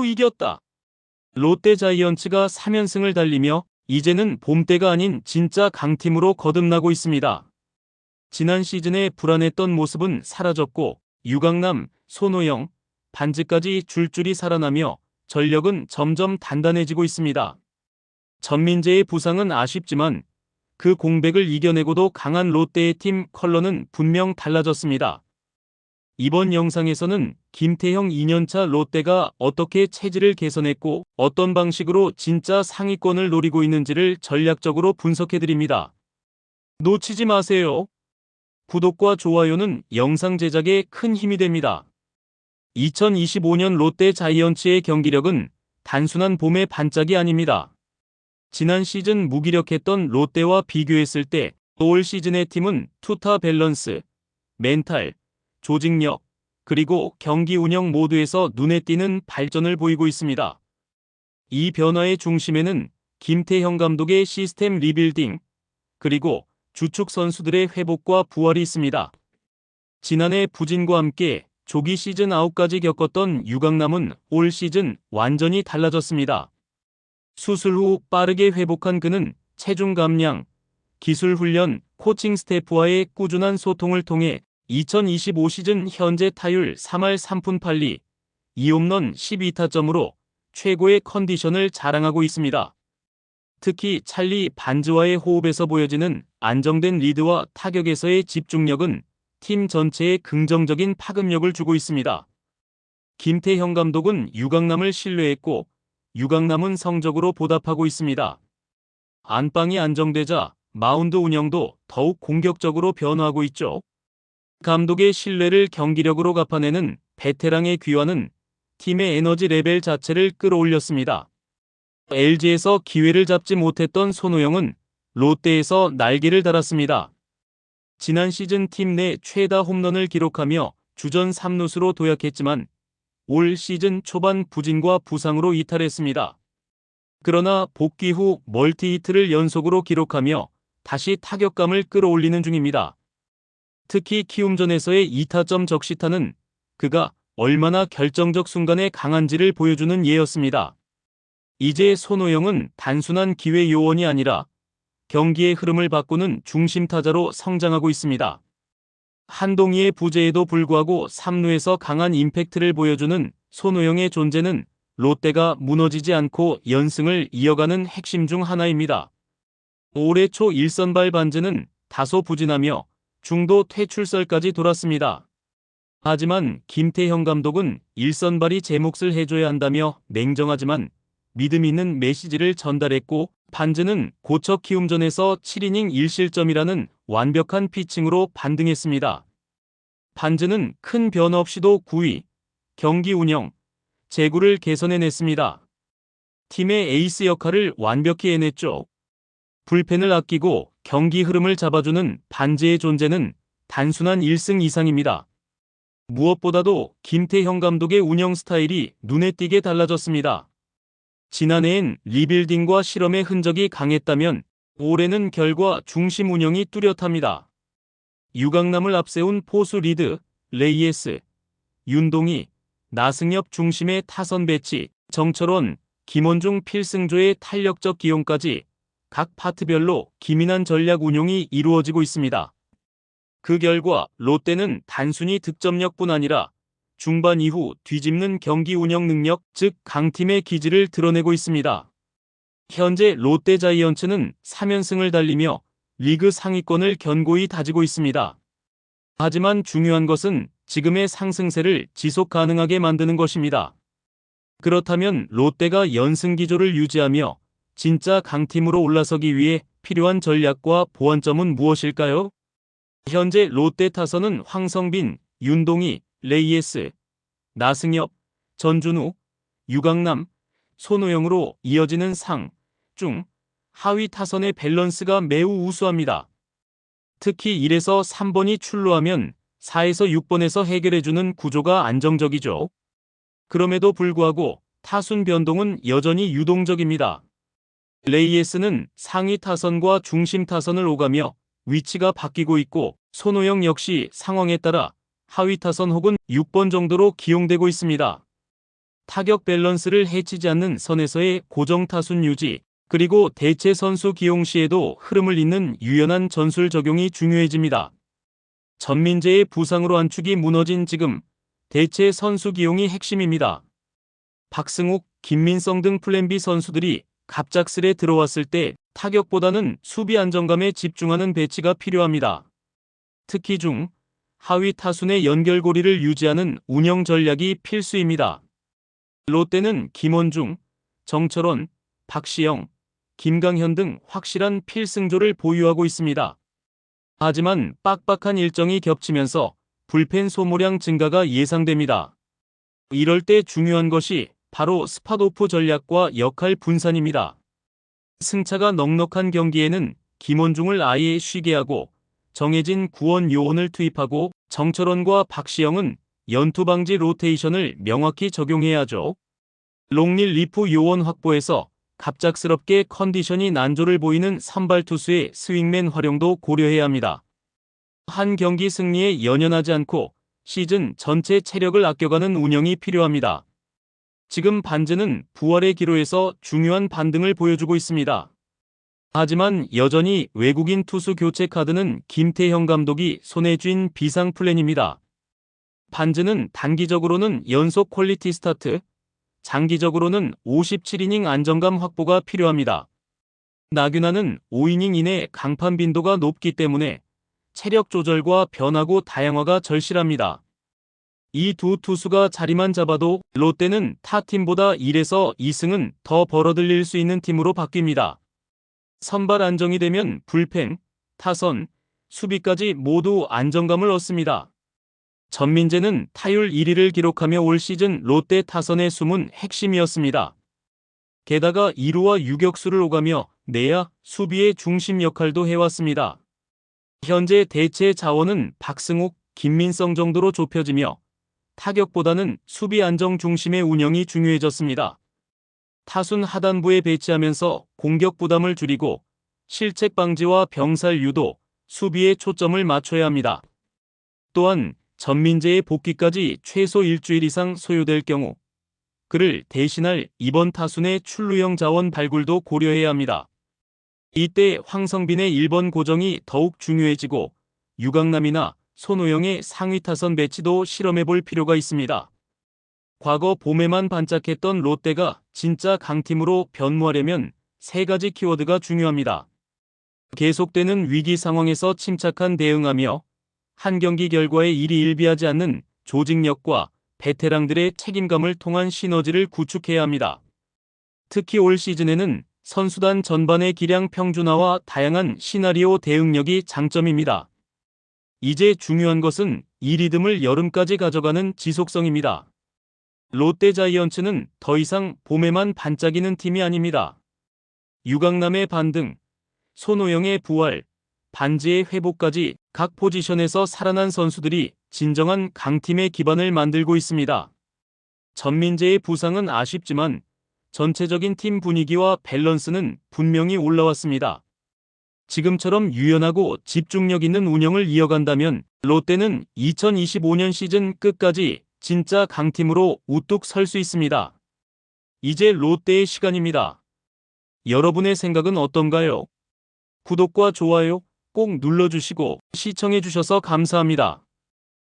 또 이겼다. 롯데 자이언츠가 3연승을 달리며 이제는 봄때가 아닌 진짜 강팀으로 거듭나고 있습니다. 지난 시즌의 불안했던 모습은 사라졌고 유강남, 손호영, 반지까지 줄줄이 살아나며 전력은 점점 단단해지고 있습니다. 전민재의 부상은 아쉽지만 그 공백을 이겨내고도 강한 롯데의 팀 컬러는 분명 달라졌습니다. 이번 영상에서는 김태형 2년차 롯데가 어떻게 체질을 개선했고 어떤 방식으로 진짜 상위권을 노리고 있는지를 전략적으로 분석해드립니다. 놓치지 마세요. 구독과 좋아요는 영상 제작에 큰 힘이 됩니다. 2025년 롯데 자이언츠의 경기력은 단순한 봄의 반짝이 아닙니다. 지난 시즌 무기력했던 롯데와 비교했을 때 올 시즌의 팀은 투타 밸런스, 멘탈, 조직력, 그리고 경기 운영 모두에서 눈에 띄는 발전을 보이고 있습니다. 이 변화의 중심에는 김태형 감독의 시스템 리빌딩, 그리고 주축 선수들의 회복과 부활이 있습니다. 지난해 부진과 함께 조기 시즌 아웃까지 겪었던 유강남은 올 시즌 완전히 달라졌습니다. 수술 후 빠르게 회복한 그는 체중 감량, 기술 훈련, 코칭 스태프와의 꾸준한 소통을 통해 2025 시즌 현재 타율 3할 3푼 8리, 2홈런 12타점으로 최고의 컨디션을 자랑하고 있습니다. 특히 찰리 반즈와의 호흡에서 보여지는 안정된 리드와 타격에서의 집중력은 팀 전체에 긍정적인 파급력을 주고 있습니다. 김태형 감독은 유강남을 신뢰했고 유강남은 성적으로 보답하고 있습니다. 안방이 안정되자 마운드 운영도 더욱 공격적으로 변화하고 있죠. 감독의 신뢰를 경기력으로 갚아내는 베테랑의 귀환은 팀의 에너지 레벨 자체를 끌어올렸습니다. LG에서 기회를 잡지 못했던 손호영은 롯데에서 날개를 달았습니다. 지난 시즌 팀 내 최다 홈런을 기록하며 주전 3루수로 도약했지만 올 시즌 초반 부진과 부상으로 이탈했습니다. 그러나 복귀 후 멀티히트를 연속으로 기록하며 다시 타격감을 끌어올리는 중입니다. 특히 키움전에서의 2타점 적시타는 그가 얼마나 결정적 순간에 강한지를 보여주는 예였습니다. 이제 손호영은 단순한 기회 요원이 아니라 경기의 흐름을 바꾸는 중심 타자로 성장하고 있습니다. 한동희의 부재에도 불구하고 3루에서 강한 임팩트를 보여주는 손호영의 존재는 롯데가 무너지지 않고 연승을 이어가는 핵심 중 하나입니다. 올해 초 일선발 반즈는 다소 부진하며 중도 퇴출설까지 돌았습니다. 하지만 김태형 감독은 일선발이 제 몫을 해줘야 한다며 냉정하지만 믿음 있는 메시지를 전달했고 반즈는 고척 키움전에서 7이닝 1실점이라는 완벽한 피칭으로 반등했습니다. 반즈는 큰 변화 없이도 9위, 경기 운영, 제구를 개선해냈습니다. 팀의 에이스 역할을 완벽히 해냈죠. 불펜을 아끼고 경기 흐름을 잡아주는 반즈의 존재는 단순한 1승 이상입니다. 무엇보다도 김태형 감독의 운영 스타일이 눈에 띄게 달라졌습니다. 지난해엔 리빌딩과 실험의 흔적이 강했다면 올해는 결과 중심 운영이 뚜렷합니다. 유강남을 앞세운 포수 리드, 레이에스, 윤동희, 나승엽 중심의 타선 배치, 정철원, 김원중 필승조의 탄력적 기용까지 각 파트별로 기민한 전략 운용이 이루어지고 있습니다. 그 결과 롯데는 단순히 득점력뿐 아니라 중반 이후 뒤집는 경기 운영 능력, 즉 강팀의 기질을 드러내고 있습니다. 현재 롯데 자이언츠는 3연승을 달리며 리그 상위권을 견고히 다지고 있습니다. 하지만 중요한 것은 지금의 상승세를 지속 가능하게 만드는 것입니다. 그렇다면 롯데가 연승 기조를 유지하며 진짜 강팀으로 올라서기 위해 필요한 전략과 보완점은 무엇일까요? 현재 롯데 타선은 황성빈, 윤동희, 레이에스, 나승엽, 전준우, 유강남, 손호영으로 이어지는 상, 중, 하위 타선의 밸런스가 매우 우수합니다. 특히 1에서 3번이 출루하면 4에서 6번에서 해결해주는 구조가 안정적이죠. 그럼에도 불구하고 타순 변동은 여전히 유동적입니다. 레이에스는 상위 타선과 중심 타선을 오가며 위치가 바뀌고 있고 손호영 역시 상황에 따라 하위 타선 혹은 6번 정도로 기용되고 있습니다. 타격 밸런스를 해치지 않는 선에서의 고정 타순 유지, 그리고 대체 선수 기용 시에도 흐름을 잇는 유연한 전술 적용이 중요해집니다. 전민재의 부상으로 안축이 무너진 지금 대체 선수 기용이 핵심입니다. 박승욱, 김민성 등 플랜 B 선수들이 갑작스레 들어왔을 때 타격보다는 수비 안정감에 집중하는 배치가 필요합니다. 특히 중, 하위 타순의 연결고리를 유지하는 운영 전략이 필수입니다. 롯데는 김원중, 정철원, 박시영, 김강현 등 확실한 필승조를 보유하고 있습니다. 하지만 빡빡한 일정이 겹치면서 불펜 소모량 증가가 예상됩니다. 이럴 때 중요한 것이 바로 스팟오프 전략과 역할 분산입니다. 승차가 넉넉한 경기에는 김원중을 아예 쉬게 하고 정해진 구원 요원을 투입하고 정철원과 박시영은 연투 방지 로테이션을 명확히 적용해야죠. 롱릴 리프 요원 확보에서 갑작스럽게 컨디션이 난조를 보이는 선발 투수의 스윙맨 활용도 고려해야 합니다. 한 경기 승리에 연연하지 않고 시즌 전체 체력을 아껴가는 운영이 필요합니다. 지금 반즈는 부활의 기로에서 중요한 반등을 보여주고 있습니다. 하지만 여전히 외국인 투수 교체 카드는 김태형 감독이 손에 쥔 비상 플랜입니다. 반즈는 단기적으로는 연속 퀄리티 스타트, 장기적으로는 57이닝 안정감 확보가 필요합니다. 나균아는 5이닝 이내 강판 빈도가 높기 때문에 체력 조절과 변화구 다양화가 절실합니다. 이 두 투수가 자리만 잡아도 롯데는 타 팀보다 1에서 2승은 더 벌어들일 수 있는 팀으로 바뀝니다. 선발 안정이 되면 불펜, 타선, 수비까지 모두 안정감을 얻습니다. 전민재는 타율 1위를 기록하며 올 시즌 롯데 타선의 숨은 핵심이었습니다. 게다가 2루와 유격수를 오가며 내야 수비의 중심 역할도 해왔습니다. 현재 대체 자원은 박승욱, 김민성 정도로 좁혀지며 타격보다는 수비 안정 중심의 운영이 중요해졌습니다. 타순 하단부에 배치하면서 공격 부담을 줄이고 실책 방지와 병살 유도, 수비에 초점을 맞춰야 합니다. 또한 전민재의 복귀까지 최소 일주일 이상 소요될 경우 그를 대신할 이번 타순의 출루형 자원 발굴도 고려해야 합니다. 이때 황성빈의 1번 고정이 더욱 중요해지고 유강남이나 손호영의 상위 타선 배치도 실험해 볼 필요가 있습니다. 과거 봄에만 반짝했던 롯데가 진짜 강팀으로 변모하려면 세 가지 키워드가 중요합니다. 계속되는 위기 상황에서 침착한 대응하며 한 경기 결과에 일이 일비하지 않는 조직력과 베테랑들의 책임감을 통한 시너지를 구축해야 합니다. 특히 올 시즌에는 선수단 전반의 기량 평준화와 다양한 시나리오 대응력이 장점입니다. 이제 중요한 것은 이 리듬을 여름까지 가져가는 지속성입니다. 롯데 자이언츠는 더 이상 봄에만 반짝이는 팀이 아닙니다. 유강남의 반등, 손호영의 부활, 반지의 회복까지 각 포지션에서 살아난 선수들이 진정한 강팀의 기반을 만들고 있습니다. 전민재의 부상은 아쉽지만 전체적인 팀 분위기와 밸런스는 분명히 올라왔습니다. 지금처럼 유연하고 집중력 있는 운영을 이어간다면 롯데는 2025년 시즌 끝까지 진짜 강팀으로 우뚝 설 수 있습니다. 이제 롯데의 시간입니다. 여러분의 생각은 어떤가요? 구독과 좋아요 꼭 눌러주시고 시청해주셔서 감사합니다.